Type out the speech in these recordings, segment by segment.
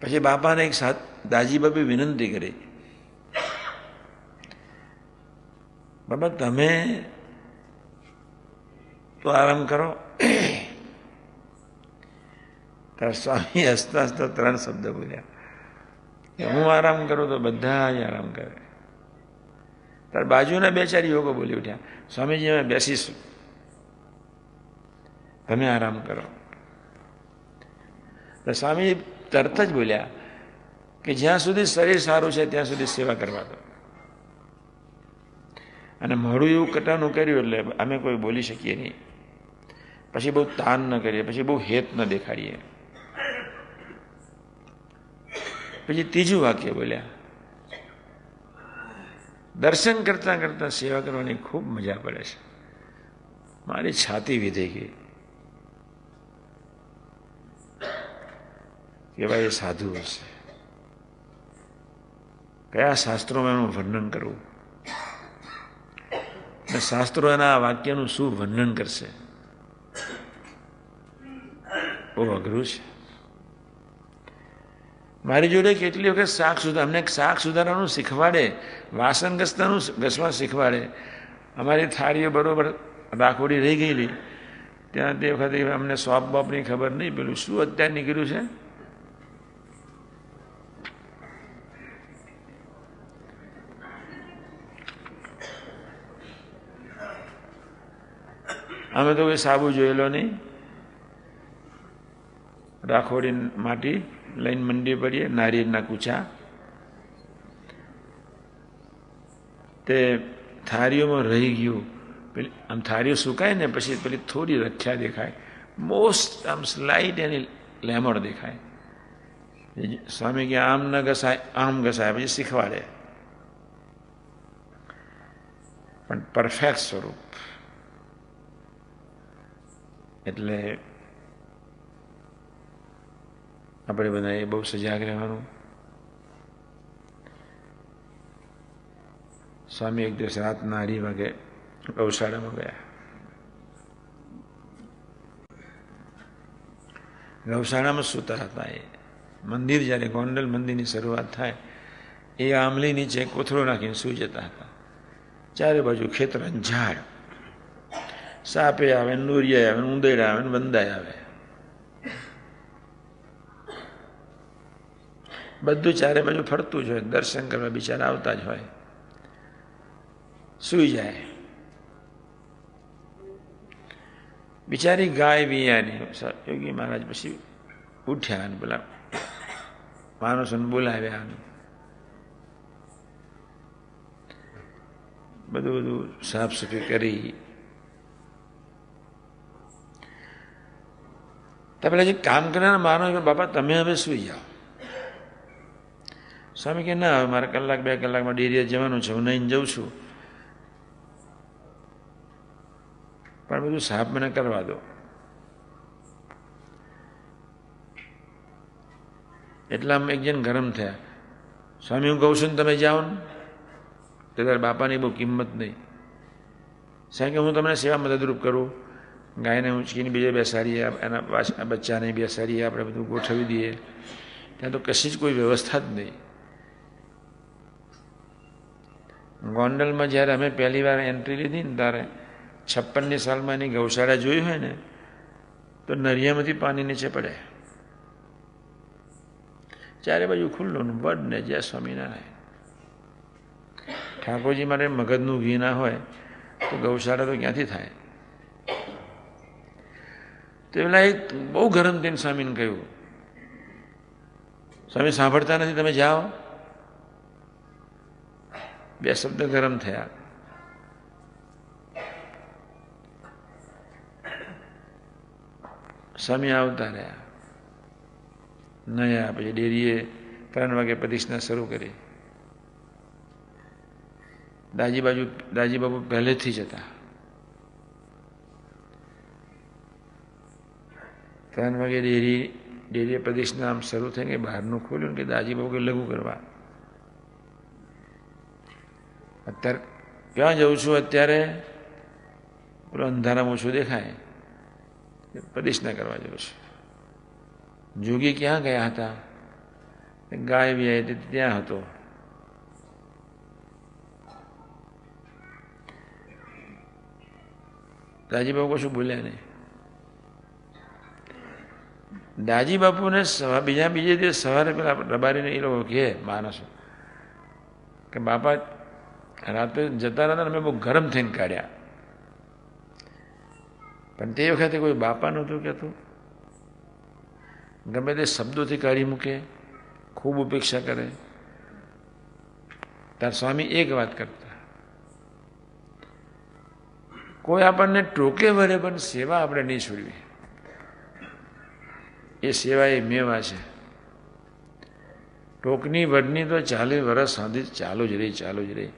પછી બાપાને એક સાથ દાજી બાપી વિનંતી કરી. બાબા તમે તો આરામ કરો. તાર સ્વામી હસતા હસતા ત્રણ શબ્દ બોલ્યા. કે હું આરામ કરું તો બધા જ આરામ કરે. તાર બાજુના બે ચાર યુવકો બોલી ઉઠ્યા. સ્વામીજી, અમે બેસીશું. તમે આરામ કરો. તો સ્વામી તરત જ બોલ્યા કે જ્યાં સુધી શરીર સારું છે, ત્યાં સુધી સેવા કરવા દો. અને મોડું એવું કટાનું કર્યું એટલે અમે કોઈ બોલી શકીએ નહીં. પછી બહુ તાન ન કરીએ, પછી બહુ હેત ન દેખાડીએ. પછી ત્રીજું વાક્ય બોલ્યા, દર્શન કરતા કરતા સેવા કરવાની ખૂબ મજા પડે છે. મારી છાતી વિધી ગઈ. ભાઈ એ સાધુ હશે. કયા શાસ્ત્રોમાં એનું વર્ણન કરવું? અને શાસ્ત્રો એના વાક્યનું શું વર્ણન કરશે? બહુ અઘરું છે. મારી જોડે કેટલી વખત શાક સુધાર અમને શાક સુધારવાનું શીખવાડે વાસણ ઘસતાનું ઘસવા શીખવાડે. અમારી થાળીઓ બરોબર રાખોડી રહી ગયેલી. ત્યાં તે વખતે અમને સોપ બોપની ખબર નહીં પેલું શું અત્યારે નીકળ્યું છે? અમે તો કોઈ સાબુ જોયેલો નહીં. રાખોડી માટી લઈને મંડી પડીએ, નારિયેળના કૂચા. તે થારીઓમાં રહી ગયું. પેલી આમ થારીઓ સુકાય ને પછી પેલી થોડી રખ્યા દેખાય. મોસ્ટ આમ સ્લાઇટ એની લેમડ દેખાય. સ્વામી કે આમ ન ઘસાય, આમ ઘસાય, પછી શીખવાડે. પણ પરફેક્ટ સ્વરૂપ. એટલે આપણે બધાએ બહુ સજાગ રહેવાનું. સ્વામી એક દિવસ રાતના અઢી વાગે ગૌશાળામાં ગયા. ગૌશાળામાં સૂતા હતા એ. મંદિર જ્યારે ગોંડલ મંદિરની શરૂઆત થાય, એ આંબલી નીચે કોથળો નાખીને સૂઈ જતા હતા. ચારે બાજુ ખેતર ઝાડ. સાપે આવે નૂરિયા આવે ઉંદેડા આવે, ને વંદાય આવે. બધું ચારે બાજુ ફરતું જ હોય, દર્શન કરવા બિચારા આવતા જ હોય. સુઈ જાય. બિચારી ગાય વિયાની યોગી મહારાજ પછી ઉઠ્યા અને પેલા માણસોને બોલાવ્યા બધું બધું સાફ સફાઈ કરી. તો પેલા જે કામ કરનારા માણસ બાપા, તમે હવે સુઈ જાઓ સ્વામી કે, ના હવે મારે કલાક, બે કલાકમાં ડેરીએ જવાનું છે, હું નહીં જઉં છું. પણ બધું સાફ મને કરવા દો. એટલામાં એક જણ ગરમ થયા. સ્વામી, હું કહું છું ને તમે જાઓ ને. તો તારા બાપાની બહુ કિંમત નહીં. સાહેબ કે, હું તમને સેવા મદદરૂપ કરું. ગાયને ઉંચકીને બીજે બેસાડીએ એના બચ્ચાને બેસાડીએ, આપણે બધું ગોઠવી દઈએ. ત્યાં તો કશી જ કોઈ વ્યવસ્થા જ નહીં. ગોંડલમાં જ્યારે અમે પહેલી વાર એન્ટ્રી લીધી ને ત્યારે છપ્પનની સાલમાં એની ગૌશાળા જોઈ હોય ને, તો નરિયામાંથી પાણી નીચે પડે. ચારે બાજુ ખુલ્લું વડ ને જય સ્વામિનારાયણ. ઠાકોરજી માટે મગજનું ઘી ના હોય, તો ગૌશાળા તો ક્યાંથી થાય? તો પેલા એક બહુ ગરમ થઈને સ્વામીને કહ્યું. સ્વામી સાંભળતા નથી, તમે જાઓ. બે શબ્દ ગરમ થયા. સ્વામી આવતા રહ્યા. નયા, પછી ડેરીએ ત્રણ વાગે પ્રતિષ્ઠા શરૂ કરી. દાજી બાજુ, દાજી બાબુ પહેલેથી જ હતા. ત્રણ વાગે ડેરી ડેરીએ પ્રતિષ્ઠા આમ શરૂ થઈ ગઈ બહારનું ખોલ્યું કે દાજી બાબુ કે લઘુ કરવા. અત્યારે ક્યાં જઉં છું અત્યારે? પેલો અંધારામાં ઓછું દેખાય. પ્રતિષ્ઠા કરવા જવું છું. જોગી ક્યાં ગયા હતા? ગાય બી આવી હતી ત્યાં હતો. દાજી બાપુ કશું બોલ્યા નહીં. દાજી બાપુને સવા બીજા બીજે દિવસ સવારે પેલા રબારીને એ લોકો કહે માણસો કે, બાપા, રાતે જતા રહેતા અમે બહુ ગરમ થઈને કાઢ્યા. પણ તે વખતે કોઈ બાપા નહોતું કહેતું. ગમે તે શબ્દોથી કાઢી મૂકે, ખૂબ ઉપેક્ષા કરે. તાર સ્વામી એક વાત કરતા. કોઈ આપણને ટોકે વરે પણ સેવા આપણે નહીં છોડવી. એ સેવા એ મેવા છે. ટોકની વડની તો ચાલીસ વર્ષ સુધી ચાલુ જ રહી, ચાલુ જ રહી.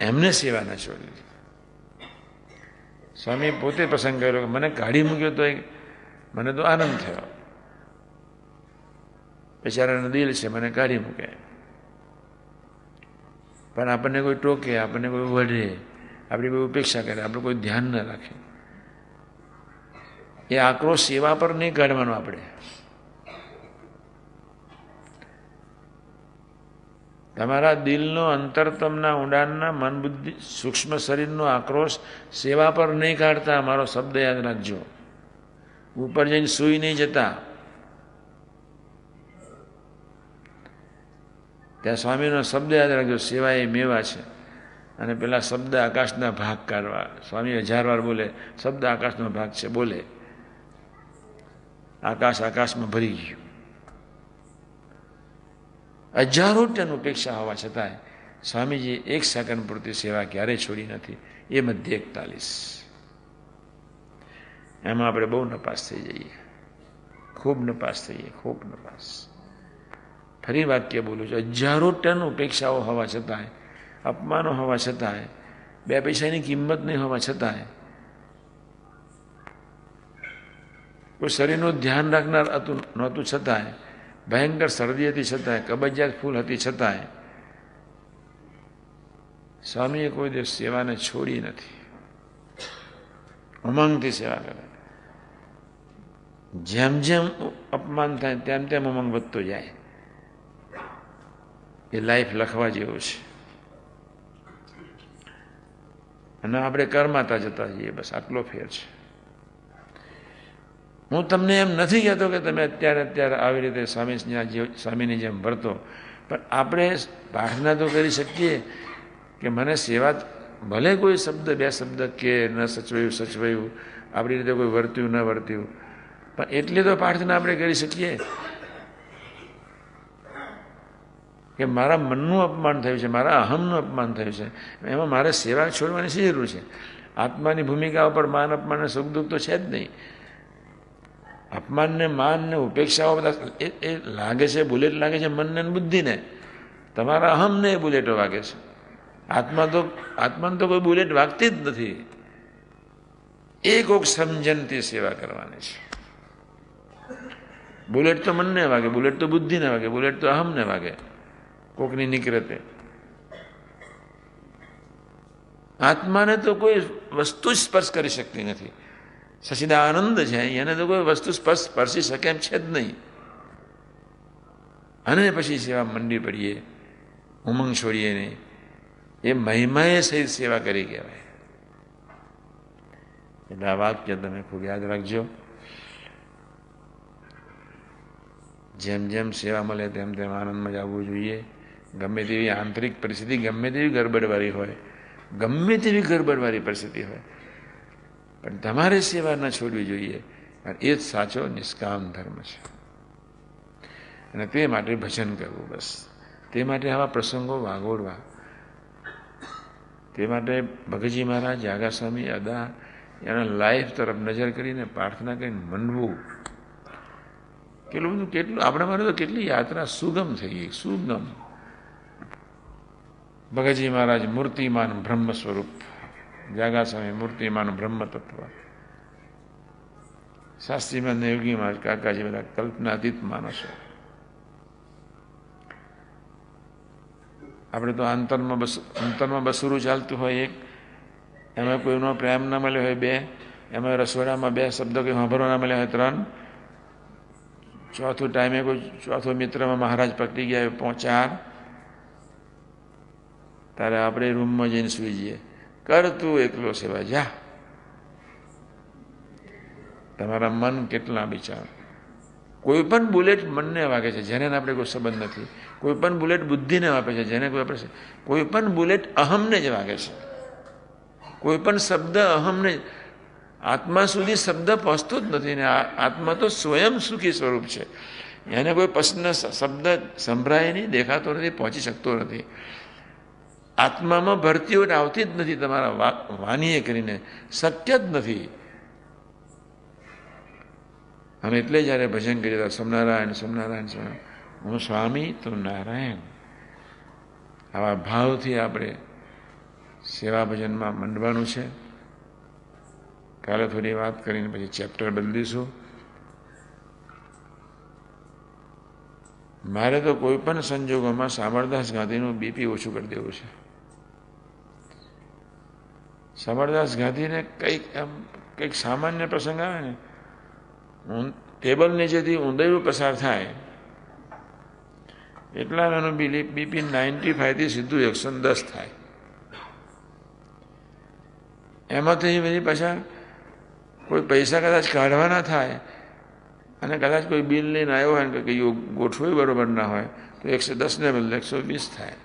એમને સેવા ન છોડવી સ્વામી પોતે પ્રસંગ કર્યો કે મને કાઢી મૂક્યો તો મને તો આનંદ થયો. બિચારાનું દિલ છે, મને કાઢી મૂકે. પણ આપણને કોઈ ટોકે, આપણને કોઈ વઢે, આપણી કોઈ ઉપેક્ષા કરે, આપણે કોઈ ધ્યાન ન રાખે. એ આક્રોશ સેવા પર નહીં કાઢવાનો આપણે. તમારા દિલનો અંતરતમના ઊંડાણના મન બુદ્ધિ સૂક્ષ્મ શરીરનો આક્રોશ સેવા પર નહીં કાઢતા મારો શબ્દ યાદ રાખજો. ઉપર જઈને સૂઈ નહીં જતા. ત્યાં સ્વામીનો શબ્દ યાદ રાખજો, સેવા એ મેવા છે. અને પેલા શબ્દ આકાશના ભાગ કાઢવા. સ્વામી હજાર વાર બોલે, શબ્દ આકાશનો ભાગ છે, બોલે. આકાશ આકાશમાં ભરી ગયું. હજારો ટન ઉપેક્ષા હોવા છતાંય સ્વામીજી એક સેકન્ડ પૂરતી સેવા ક્યારેય છોડી નથી, એ મધ્ય એકતાલીસ. એમાં આપણે બહુ નપાસ થઈ જઈએ. ખૂબ નપાસ થઈએ, ખૂબ નપાસ. ફરી વાક્ય બોલું છું હજારો ટન ઉપેક્ષાઓ હોવા છતાંય, અપમાનો હોવા છતાંય, બે પૈસાની કિંમત નહીં હોવા છતાંય કોઈ શરીરનું ધ્યાન રાખનાર હતું નહોતું છતાંય. ભયંકર શરદી હતી છતાંય, કબજિયાત ફૂલ હતી છતાંય. સ્વામીએ કોઈ દિવસ સેવાને છોડી નથી. ઉમંગથી સેવા કરે. જેમ જેમ અપમાન થાય, તેમ તેમ ઉમંગ વધતો જાય. એ લાઈફ લખવા જેવું છે. અને આપણે કરમાતા જતા જઈએ, બસ આટલો ફેર છે. હું તમને એમ નથી કહેતો કે તમે અત્યારે અત્યારે આવી રીતે સ્વામી સ્વામીની જેમ વર્તો. પણ આપણે પ્રાર્થના તો કરી શકીએ કે મને સેવા ભલે કોઈ શબ્દ, બે શબ્દ કે ન સચવાયું સચવાયું, આપણી રીતે કોઈ વર્ત્યું, ન વર્ત્યું, પણ એટલી તો પ્રાર્થના આપણે કરી શકીએ. કે મારા મનનું અપમાન થયું છે, મારા અહમનું અપમાન થયું છે. એમાં મારે સેવા છોડવાની શી જરૂર છે? આત્માની ભૂમિકા ઉપર માન, અપમાન સુખ દુઃખ તો છે જ નહીં. અપમાનને, માનને, ઉપેક્ષાઓ બધા એ લાગે છે, બુલેટ લાગે છે, મનને બુદ્ધિને. તમારા અહમને એ બુલેટો વાગે છે. આત્મા તો, આત્માને તો કોઈ બુલેટ વાગતી જ નથી. એ કોક સમજણથી સેવા કરવાની છે. બુલેટ તો મનને વાગે, બુલેટ તો બુદ્ધિને વાગે, બુલેટ તો અહમને વાગે. કોકની નિકરતે આત્માને તો કોઈ વસ્તુ જ સ્પર્શ કરી શકતી નથી. સચિદાનંદ છે, એને તો કોઈ વસ્તુ સ્પર્શ સ્પર્શી શકે એમ છે જ નહીં. અને પછી સેવા મંડી પડીએ, ઉમંગ છોડીએ નહીં એ મહિમાએ સહિત સેવા કરી કહેવાય. એટલે આ વાક્ય તમે ખૂબ યાદ રાખજો. જેમ જેમ સેવા મળે તેમ તેમ આનંદમાં જ આવવું જોઈએ. ગમે તેવી આંતરિક પરિસ્થિતિ, ગમે તેવી ગરબડવાળી હોય, ગમે તેવી ગરબડવાળી પરિસ્થિતિ હોય પણ તમારે સેવા ન છોડવી જોઈએ. પણ એ જ સાચો નિષ્કામ ધર્મ છે. અને તે માટે ભજન કરવું બસ. તે માટે આવા પ્રસંગો વાગોડવા તે માટે ભગતજી મહારાજ જાગા સ્વામી અદા, એના લાઈફ તરફ નજર કરીને પ્રાર્થના કરીને મનવું. કેટલું બધું કેટલું આપણા માટે તો કેટલી યાત્રા સુગમ થઈ ગઈ, સુગમ. ભગતજી મહારાજ મૂર્તિમાન બ્રહ્મ સ્વરૂપ જાગા સ્વામી મૂર્તિમાન બ્રહ્મ તત્વ શાસ્ત્રીમાં યોગી મહારાજ કાકાજી બધા કલ્પનાતીત માણસો. આપણે તો અંતરમાં બસ અંતરમાં બસુરું ચાલતું હોય એક, એમાં કોઈનો પ્રેમ ના મળ્યો હોય બે, એમાં રસોડામાં બે શબ્દો કંઈ સાંભળવા ના મળ્યા હોય ત્રણ. ચોથું ટાઈમે કોઈ ચોથો મિત્રમાં મહારાજ પકડી ગયા પહોંચાર ત્યારે આપણે રૂમમાં જઈને સુઈ જઈએ. કર તું એકલો સેવા જા. તમારા મન કેટલા બિચાર કોઈ પણ બુલેટ મનને વાગે છે, જેને આપણે કોઈ સંબંધ નથી. કોઈ પણ બુલેટ બુદ્ધિને વાપે છે, જેને કોઈ આપણે કોઈ પણ બુલેટ અહમને જ વાગે છે. કોઈ પણ શબ્દ અહમને, આત્મા સુધી શબ્દ પહોંચતો જ નથી ને આત્મા તો સ્વયં સુખી સ્વરૂપ છે. એને કોઈ પ્રશ્ન, શબ્દ સંભળાય નહીં, દેખાતો નથી, પહોંચી શકતો નથી. આત્મામાં ભરતીઓ આવતી જ નથી. તમારા વાનીએ કરીને શક્ય જ નથી. અમે એટલે જ્યારે ભજન કરી હતા સોમનારાયણ સોમનારાયણ સ્વામી હું સ્વામી તો નારાયણ. આવા ભાવથી આપણે સેવા ભજનમાં મંડવાનું છે. કાલે થોડી વાત કરીને પછી ચેપ્ટર બદલીશું. મારે તો કોઈ પણ સંજોગોમાં સામરદાસ ગાંધીનું બીપી ઓછું કરી દેવું છે. સમરદાસ ગાંધીને કંઈક એમ, કંઈક સામાન્ય પ્રસંગ આવે ને ટેબલ નીચેથી ઊંડાઈનું પસાર થાય. એટલા એનું બીપી નાઇન્ટી ફાઈવથી સીધું એકસો દસ થાય. એમાંથી બધી પાછા કોઈ પૈસા કદાચ કાઢવાના થાય અને કદાચ કોઈ બિલ લઈને આવ્યો હોય ને કે ગોઠવું બરોબર ના હોય, તો એકસો દસને બદલે એકસો વીસ થાય.